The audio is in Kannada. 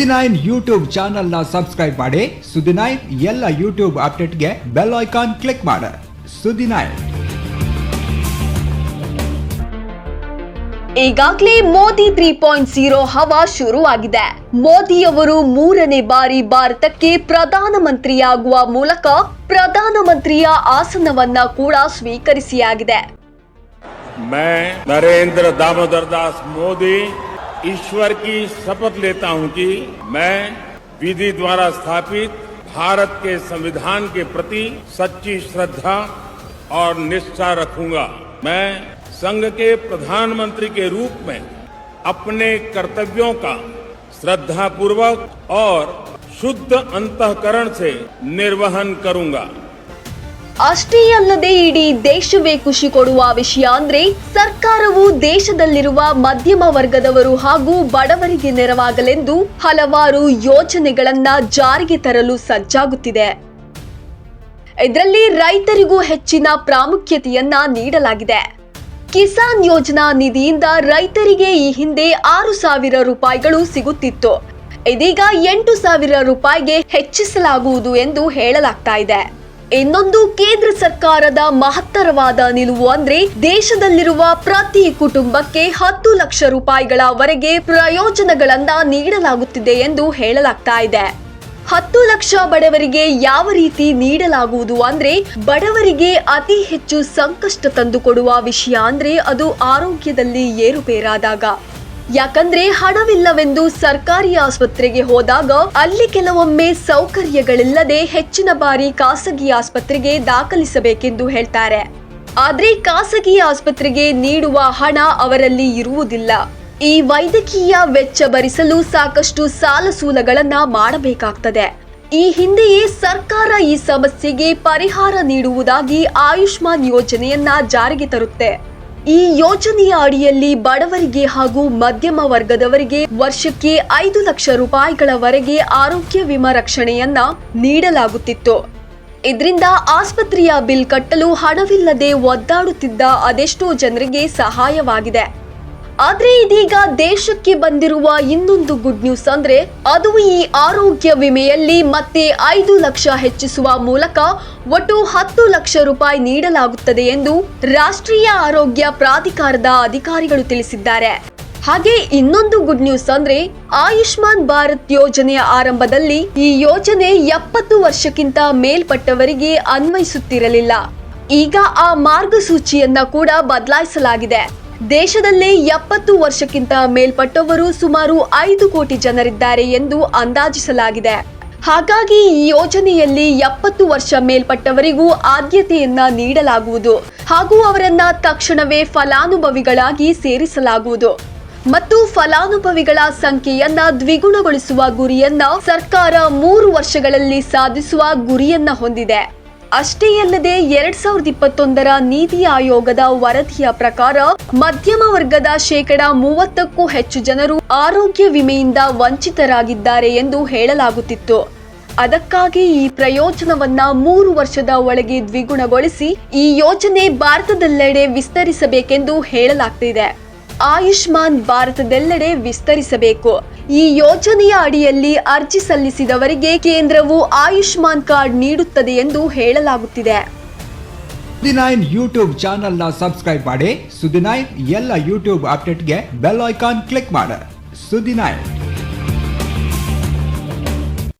ಸುದ್ದಿನಾಯನ್ ಯೂಟ್ಯೂಬ್ನ ಸಬ್ಸ್ಕ್ರೈಬ್ ಮಾಡಿ. ಸುದ್ದಿನಾಯನ್ ಎಲ್ಲ ಯೂಟ್ಯೂಬ್ ಅಪ್ಡೇಟ್ಗೆ ಬೆಲ್ ಐಕಾನ್ ಕ್ಲಿಕ್ ಮಾಡಿ. ಸುದ್ದಿನಾಯನ್ ಈಗಾಗಲೇ ಮೋದಿ ತ್ರೀ ಪಾಯಿಂಟ್ ಜೀರೋ ಹವಾ ಶುರುವಾಗಿದೆ. ಮೋದಿಯವರು ಮೂರನೇ ಬಾರಿ ಭಾರತಕ್ಕೆ ಪ್ರಧಾನಮಂತ್ರಿಯಾಗುವ ಮೂಲಕ ಪ್ರಧಾನಮಂತ್ರಿಯ ಆಸನವನ್ನ ಕೂಡ ಸ್ವೀಕರಿಸಿಯಾಗಿದೆ. ನರೇಂದ್ರ ದಾಮೋದರ್ ಮೋದಿ ईश्वर की शपथ लेता हूँ कि मैं विधि द्वारा स्थापित भारत के संविधान के प्रति सच्ची श्रद्धा और निष्ठा रखूँगा। मैं संघ के प्रधानमंत्री के रूप में अपने कर्तव्यों का श्रद्धापूर्वक और शुद्ध अंतकरण से निर्वहन करूँगा। ಅಷ್ಟೇ ಅಲ್ಲದೆ ಇಡೀ ದೇಶವೇ ಖುಷಿ ಕೊಡುವ ವಿಷಯ ಅಂದ್ರೆ ಸರ್ಕಾರವು ದೇಶದಲ್ಲಿರುವ ಮಧ್ಯಮ ವರ್ಗದವರು ಹಾಗೂ ಬಡವರಿಗೆ ನೆರವಾಗಲೆಂದು ಹಲವಾರು ಯೋಜನೆಗಳನ್ನ ಜಾರಿಗೆ ತರಲು ಸಜ್ಜಾಗುತ್ತಿದೆ. ಇದರಲ್ಲಿ ರೈತರಿಗೂ ಹೆಚ್ಚಿನ ಪ್ರಾಮುಖ್ಯತೆಯನ್ನ ನೀಡಲಾಗಿದೆ. ಕಿಸಾನ್ ಯೋಜನಾ ನಿಧಿಯಿಂದ ರೈತರಿಗೆ ಈ ಹಿಂದೆ ಆರು ಸಾವಿರ ರೂಪಾಯಿಗಳು ಸಿಗುತ್ತಿತ್ತು. ಇದೀಗ ಎಂಟು ಸಾವಿರ ರೂಪಾಯಿಗೆ ಹೆಚ್ಚಿಸಲಾಗುವುದು ಎಂದು ಹೇಳಲಾಗ್ತಾ ಇದೆ. ಇನ್ನೊಂದು ಕೇಂದ್ರ ಸರ್ಕಾರದ ಮಹತ್ತರವಾದ ನಿಲುವು ಅಂದ್ರೆ ದೇಶದಲ್ಲಿರುವ ಪ್ರತಿ ಕುಟುಂಬಕ್ಕೆ ಹತ್ತು ಲಕ್ಷ ರೂಪಾಯಿಗಳವರೆಗೆ ಪ್ರಯೋಜನಗಳನ್ನ ನೀಡಲಾಗುತ್ತಿದೆ ಎಂದು ಹೇಳಲಾಗ್ತಾ ಇದೆ. ಹತ್ತು ಲಕ್ಷ ಬಡವರಿಗೆ ಯಾವ ರೀತಿ ನೀಡಲಾಗುವುದು ಅಂದ್ರೆ ಬಡವರಿಗೆ ಅತಿ ಹೆಚ್ಚು ಸಂಕಷ್ಟ ತಂದುಕೊಡುವ ವಿಷಯ ಅಂದ್ರೆ ಅದು ಆರೋಗ್ಯದಲ್ಲಿ ಏರುಪೇರಾದಾಗ. ಯಾಕಂದ್ರೆ ಹಣವಿಲ್ಲವೆಂದು ಸರ್ಕಾರಿ ಆಸ್ಪತ್ರೆಗೆ ಹೋದಾಗ ಅಲ್ಲಿ ಕೆಲವೊಮ್ಮೆ ಸೌಕರ್ಯಗಳಿಲ್ಲದೆ ಹೆಚ್ಚಿನ ಬಾರಿ ಖಾಸಗಿ ಆಸ್ಪತ್ರೆಗೆ ದಾಖಲಿಸಬೇಕೆಂದು ಹೇಳ್ತಾರೆ. ಆದ್ರೆ ಖಾಸಗಿ ಆಸ್ಪತ್ರೆಗೆ ನೀಡುವ ಹಣ ಅವರಲ್ಲಿ ಇರುವುದಿಲ್ಲ. ಈ ವೈದ್ಯಕೀಯ ವೆಚ್ಚ ಭರಿಸಲು ಸಾಕಷ್ಟು ಸಾಲ ಸೂಲಗಳನ್ನ ಮಾಡಬೇಕಾಗ್ತದೆ. ಈ ಹಿಂದೆಯೇ ಸರ್ಕಾರ ಈ ಸಮಸ್ಯೆಗೆ ಪರಿಹಾರ ನೀಡುವುದಾಗಿ ಆಯುಷ್ಮಾನ್ ಯೋಜನೆಯನ್ನ ಜಾರಿಗೆ ತರುತ್ತೆ. ಈ ಯೋಜನೆಯ ಅಡಿಯಲ್ಲಿ ಬಡವರಿಗೆ ಹಾಗೂ ಮಧ್ಯಮ ವರ್ಗದವರಿಗೆ ವರ್ಷಕ್ಕೆ ಐದು ಲಕ್ಷ ರೂಪಾಯಿಗಳವರೆಗೆ ಆರೋಗ್ಯ ವಿಮಾ ರಕ್ಷಣೆಯನ್ನ ನೀಡಲಾಗುತ್ತಿತ್ತು. ಇದರಿಂದ ಆಸ್ಪತ್ರೆಯ ಬಿಲ್ ಕಟ್ಟಲು ಹಣವಿಲ್ಲದೆ ಒದ್ದಾಡುತ್ತಿದ್ದ ಅದೆಷ್ಟೋ ಜನರಿಗೆ ಸಹಾಯವಾಗಿದೆ. ಆದ್ರೆ ಇದೀಗ ದೇಶಕ್ಕೆ ಬಂದಿರುವ ಇನ್ನೊಂದು ಗುಡ್ ನ್ಯೂಸ್ ಅಂದ್ರೆ ಅದು ಈ ಆರೋಗ್ಯ ವಿಮೆಯಲ್ಲಿ ಮತ್ತೆ ಐದು ಲಕ್ಷ ಹೆಚ್ಚಿಸುವ ಮೂಲಕ ಒಟ್ಟು ಹತ್ತು ಲಕ್ಷ ರೂಪಾಯಿ ನೀಡಲಾಗುತ್ತದೆ ಎಂದು ರಾಷ್ಟ್ರೀಯ ಆರೋಗ್ಯ ಪ್ರಾಧಿಕಾರದ ಅಧಿಕಾರಿಗಳು ತಿಳಿಸಿದ್ದಾರೆ. ಹಾಗೆ ಇನ್ನೊಂದು ಗುಡ್ ನ್ಯೂಸ್ ಅಂದ್ರೆ ಆಯುಷ್ಮಾನ್ ಭಾರತ್ ಯೋಜನೆಯ ಆರಂಭದಲ್ಲಿ ಈ ಯೋಜನೆ ಎಪ್ಪತ್ತು ವರ್ಷಕ್ಕಿಂತ ಮೇಲ್ಪಟ್ಟವರಿಗೆ ಅನ್ವಯಿಸುತ್ತಿರಲಿಲ್ಲ. ಈಗ ಆ ಮಾರ್ಗಸೂಚಿಯನ್ನ ಕೂಡ ಬದಲಾಯಿಸಲಾಗಿದೆ. ದೇಶದಲ್ಲೇ ಎಪ್ಪತ್ತು ವರ್ಷಕ್ಕಿಂತ ಮೇಲ್ಪಟ್ಟವರು ಸುಮಾರು ಐದು ಕೋಟಿ ಜನರಿದ್ದಾರೆ ಎಂದು ಅಂದಾಜಿಸಲಾಗಿದೆ. ಹಾಗಾಗಿ ಈ ಯೋಜನೆಯಲ್ಲಿ ಎಪ್ಪತ್ತು ವರ್ಷ ಮೇಲ್ಪಟ್ಟವರಿಗೂ ಆದ್ಯತೆಯನ್ನ ನೀಡಲಾಗುವುದು ಹಾಗೂ ಅವರನ್ನ ತಕ್ಷಣವೇ ಫಲಾನುಭವಿಗಳಾಗಿ ಸೇರಿಸಲಾಗುವುದು. ಮತ್ತು ಫಲಾನುಭವಿಗಳ ಸಂಖ್ಯೆಯನ್ನ ದ್ವಿಗುಣಗೊಳಿಸುವ ಗುರಿಯನ್ನ ಸರ್ಕಾರ ಮೂರು ವರ್ಷಗಳಲ್ಲಿ ಸಾಧಿಸುವ ಗುರಿಯನ್ನ ಹೊಂದಿದೆ. ಅಷ್ಟೇ ಅಲ್ಲದೆ ಎರಡ್ ಸಾವಿರದ ಇಪ್ಪತ್ತೊಂದರ ನೀತಿ ಆಯೋಗದ ವರದಿಯ ಪ್ರಕಾರ ಮಧ್ಯಮ ವರ್ಗದ ಶೇಕಡ ಮೂವತ್ತಕ್ಕೂ ಹೆಚ್ಚು ಜನರು ಆರೋಗ್ಯ ವಿಮೆಯಿಂದ ವಂಚಿತರಾಗಿದ್ದಾರೆ ಎಂದು ಹೇಳಲಾಗುತ್ತಿತ್ತು. ಅದಕ್ಕಾಗಿ ಈ ಪ್ರಯೋಜನವನ್ನ ಮೂರು ವರ್ಷದ ಒಳಗೆ ದ್ವಿಗುಣಗೊಳಿಸಿ ಈ ಯೋಜನೆ ಭಾರತದೆಲ್ಲೆಡೆ ವಿಸ್ತರಿಸಬೇಕೆಂದು ಹೇಳಲಾಗ್ತಿದೆ. ಆಯುಷ್ಮಾನ್ ಭಾರತದೆಲ್ಲೆಡೆ ವಿಸ್ತರಿಸಬೇಕು. ಈ ಯೋಜನೆಯ ಅಡಿಯಲ್ಲಿ ಅರ್ಜಿ ಸಲ್ಲಿಸಿದವರಿಗೆ ಕೇಂದ್ರವು ಆಯುಷ್ಮಾನ್ ಕಾರ್ಡ್ ನೀಡುತ್ತದೆ ಎಂದು ಹೇಳಲಾಗುತ್ತಿದೆ. ಸುದಿನೈನ್ ಯೂಟ್ಯೂಬ್ ಚಾನೆಲ್ನ ಸಬ್ಸ್ಕ್ರೈಬ್ ಮಾಡಿ. ಸುದಿನೈನ್ ಎಲ್ಲ ಯೂಟ್ಯೂಬ್ ಅಪ್ಡೇಟ್ಗೆ ಬೆಲ್ ಐಕಾನ್ ಕ್ಲಿಕ್ ಮಾಡಿ. ಸುದಿನೈನ್